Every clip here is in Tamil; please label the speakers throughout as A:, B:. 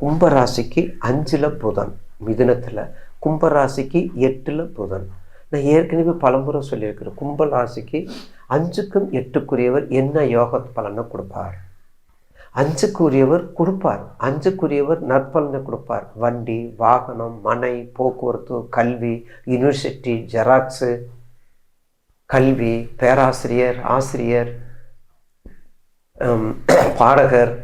A: கும்பராசிக்கு அஞ்சில் புதன் மிதுனத்தில். கும்பராசிக்கு எட்டில் புதன். நான் ஏற்கனவே பலமுறை சொல்லியிருக்கிறேன் கும்ப ராசிக்கு அஞ்சுக்கும் எட்டுக்குரியவர் என்ன யோக பலனை கொடுப்பார்? அஞ்சுக்குரியவர் கொடுப்பார். அஞ்சுக்குரியவர் நற்பலனை கொடுப்பார். வண்டி வாகனம் மனை போக்குவரத்து கல்வி யூனிவர்சிட்டி ஜெராக்ஸு கல்வி பேராசிரியர் ஆசிரியர் பாடகர்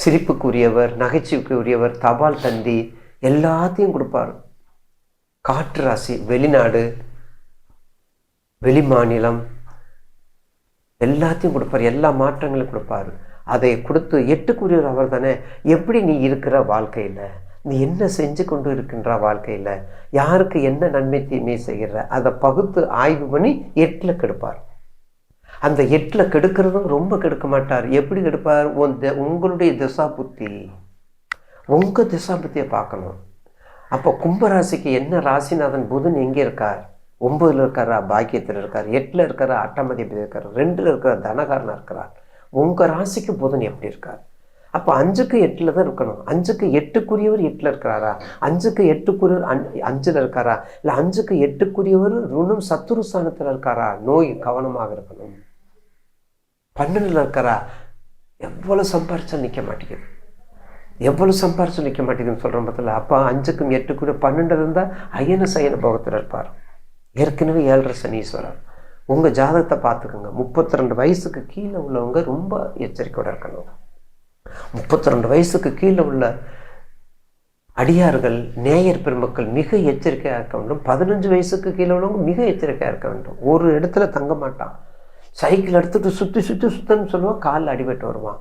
A: சிரிப்புக்குரியவர் நகைச்சுவைக்குரியவர் தபால் தந்தி எல்லாத்தையும் கொடுப்பார். காற்று ராசி வெளிநாடு வெளிமாநிலம் எல்லாத்தையும் கொடுப்பார். எல்லா மாற்றங்களும் கொடுப்பார். அதை கொடுத்து எட்டுக்குரியவர் அவர் தானே. எப்படி நீ இருக்கிற வாழ்க்கையில்? நீ என்ன செஞ்சு கொண்டு இருக்கின்ற வாழ்க்கையில்? யாருக்கு என்ன நன்மை தீமை செய்கிற? அதை பகுத்து ஆய்வு பண்ணி எட்டில் கெடுப்பார். அந்த எட்டில் கெடுக்கிறதும் ரொம்ப கெடுக்க மாட்டார். எப்படி கெடுப்பார்? உன் உங்களுடைய திசா புத்தி உங்கள் திசா புத்தியை பார்க்கணும். அப்போ கும்பராசிக்கு என்ன ராசிநாதன் புதன் எங்கே இருக்கார்? ஒம்பதில் இருக்காரா? பாக்கியத்தில் இருக்கார். எட்டில் இருக்காரா? அட்டமதிபதி இருக்கார். ரெண்டில் இருக்கிற தனகாரனாக இருக்கிறார். உங்கள் ராசிக்கு புதன் எப்படி இருக்கார்? அப்போ அஞ்சுக்கு எட்டில் தான் இருக்கணும். அஞ்சுக்கு எட்டுக்குரியவர் எட்டில் இருக்கிறாரா? அஞ்சுக்கு எட்டுக்குரியவர் அஞ் அஞ்சில் இருக்காரா? இல்லை அஞ்சுக்கு எட்டுக்குரியவர் ருணம் சத்துரு ஸ்தானத்தில் இருக்காரா? நோய் கவனமாக இருக்கணும். பன்னெண்டில் இருக்கிறா எவ்வளோ சம்பாரிச்சா நிற்க மாட்டேங்குது. எவ்வளோ சம்பாரிச்சு நிற்க மாட்டேங்குதுன்னு சொல்கிறோம் பத்தில் அப்போ அஞ்சுக்கும் எட்டுக்கும் பன்னெண்டு இருந்தால் அயன சயன போகத்தில் இருப்பார். ஏற்கனவே ஏழரை சனீஸ்வரர் உங்கள் ஜாதகத்தை பார்த்துக்கோங்க. முப்பத்தி ரெண்டு வயசுக்கு கீழே உள்ளவங்க ரொம்ப எச்சரிக்கையோட இருக்கணும். முப்பத்தி ரெண்டு வயசுக்கு கீழே உள்ள அடியார்கள் நேயர் பெருமக்கள் மிக எச்சரிக்கையாக இருக்க வேண்டும். பதினஞ்சு வயசுக்கு கீழே உள்ளவங்க மிக எச்சரிக்கையாக இருக்க வேண்டும். ஒரு இடத்துல தங்க மாட்டான். சைக்கிள் எடுத்துகிட்டு சுற்றி சுற்றி சுத்தன்னு சொல்லுவான். காலில் அடிபட்டு வருவான்.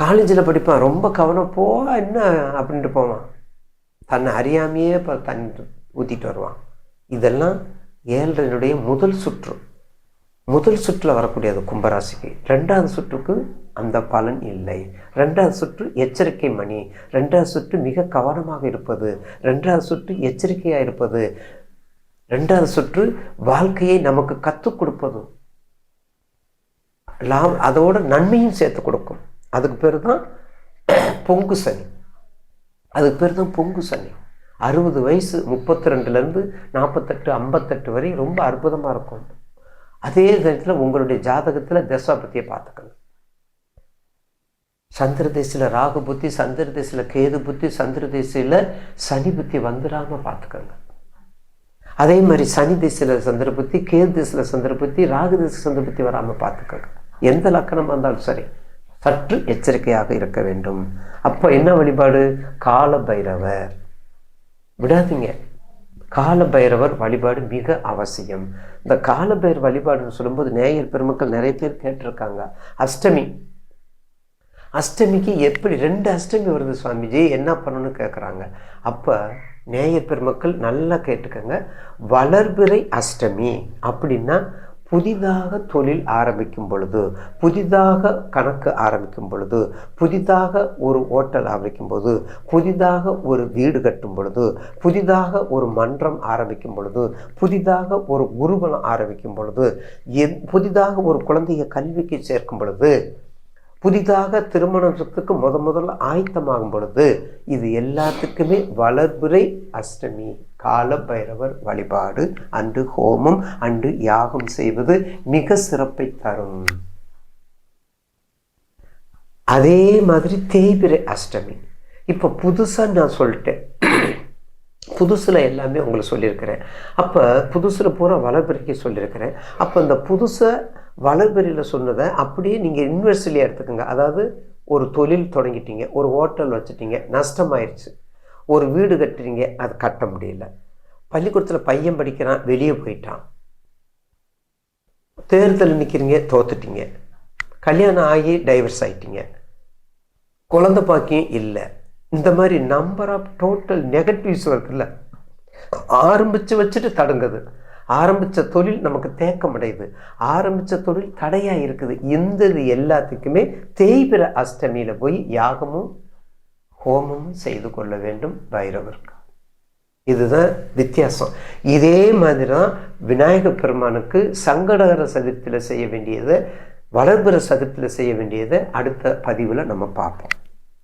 A: காலேஜில் படிப்பான். ரொம்ப கவனம் போ என்ன? அப்படின்ட்டு போவான். தன்னை அறியாமையே இப்போ தண்ணி ஊற்றிட்டு வருவான். இதெல்லாம் ஏழரையினுடைய முதல் சுற்று. முதல் சுற்றில் வரக்கூடியது கும்பராசிக்கு. ரெண்டாவது சுற்றுக்கு அந்த பலன் இல்லை. ரெண்டாவது சுற்று எச்சரிக்கை மணி. ரெண்டாவது சுற்று மிக கவனமாக இருப்பது. ரெண்டாவது சுற்று எச்சரிக்கையாக இருப்பது. ரெண்டாவது சுற்று வாழ்க்கையை நமக்கு கற்றுக் கொடுப்பதும். லாப அதோட நன்மையும் சேர்த்து கொடுக்கும். அதுக்கு பேர் தான் பொங்கு சனி. அதுக்கு பேர் தான் பொங்கு சனி. அறுபது வயசு முப்பத்தி ரெண்டுலேருந்து நாற்பத்தெட்டு ஐம்பத்தெட்டு வரை ரொம்ப அற்புதமாக இருக்கும். அதே நேரத்தில் உங்களுடைய ஜாதகத்தில் தசா பற்றியை பார்த்துக்கணும் சந்திர தேசியில் ராகு புத்தி சந்திர தேசியில் கேது புத்தி சந்திர தேசியில் சனி புத்தி வந்துடாமல் பார்த்துக்கோங்க. அதே மாதிரி சனி திசையில் சந்திர கேது திசையில் சந்திர ராகு திசை சந்திர வராமல் பார்த்துக்கோங்க. எந்த லக்கணம் வந்தாலும் சரி சற்று எச்சரிக்கையாக இருக்க வேண்டும். அப்போ என்ன வழிபாடு? கால பைரவர் விடாதீங்க. கால பைரவர் வழிபாடு மிக அவசியம். இந்த கால பைரவர் வழிபாடுன்னு சொல்லும்போது நேயர் பெருமக்கள் நிறைய பேர் கேட்டிருக்காங்க. அஷ்டமி. அஷ்டமிக்கு எப்படி ரெண்டு அஷ்டமி வருது சுவாமிஜி? என்ன பண்ணணும்னு கேட்குறாங்க அப்போ நேயர் பெருமக்கள் நல்லா கேட்டுக்கோங்க. வளர்பிறை அஷ்டமி அப்படின்னா புதிதாக தொழில் ஆரம்பிக்கும் பொழுது புதிதாக கணக்கு ஆரம்பிக்கும் பொழுது புதிதாக ஒரு ஓட்டல் ஆரம்பிக்கும் பொழுது புதிதாக ஒரு வீடு கட்டும் பொழுது புதிதாக ஒரு மன்றம் ஆரம்பிக்கும் பொழுது புதிதாக ஒரு குருகுலம் ஆரம்பிக்கும் பொழுது புதிதாக ஒரு குழந்தைய கல்விக்கு சேர்க்கும் பொழுது புதிதாக திருமணத்துக்கு முத முதல்ல ஆயத்தமாகும் பொழுது இது எல்லாத்துக்குமே வளர்புரை அஷ்டமி கால பைரவர் வழிபாடு அன்று ஹோமம் அன்று யாகம் செய்வது மிக சிறப்பை தரும். அதே மாதிரி தேய்பிரை அஷ்டமி. இப்போ புதுசாக நான் சொல்லிட்டேன். புதுசில் எல்லாமே உங்களுக்கு சொல்லியிருக்கிறேன். அப்போ புதுசில் பூரா வளர்பிறைக்கு சொல்லியிருக்கிறேன். அப்போ இந்த புதுசை வளர்பிறையில் சொன்னதை அப்படியே நீங்கள் யூனிவர்சிட்டியில் எடுத்துக்கோங்க. அதாவது ஒரு தொழில் தொடங்கிட்டீங்க ஒரு ஹோட்டல் வச்சுட்டீங்க நஷ்டமாயிருச்சு. ஒரு வீடு கட்டுறீங்க அது கட்ட முடியல. பள்ளிக்கூடத்தில் பையன் படிக்கிறான் வெளியே போயிட்டான். தேர்தல் நிற்கிறீங்க தோத்துட்டீங்க. கல்யாணம் ஆகி டைவர்ஸ் ஆகிட்டீங்க குழந்த பாக்கியம் இல்லை. இந்த மாதிரி நம்பர் ஆஃப் டோட்டல் நெகட்டிவ்ஸ் இருக்குல்ல ஆரம்பித்து வச்சுட்டு தடுங்குது. ஆரம்பித்த தொழில் நமக்கு தேக்கம் அடையுது ஆரம்பித்த தொழில் தடையாக இருக்குது. இந்த இது எல்லாத்துக்குமே தேய்பிர அஷ்டமியில் போய் யாகமும் ஹோமமும் செய்து கொள்ள வேண்டும் பைரவருக்கு. இதுதான் வித்தியாசம். இதே மாதிரி தான் விநாயக பெருமானுக்கு சங்கடகர சதுர்த்தியில் செய்ய வேண்டியதை வளர்பிற சதுர்த்தியில் செய்ய வேண்டியதை அடுத்த பதிவில் நம்ம பார்ப்போம்.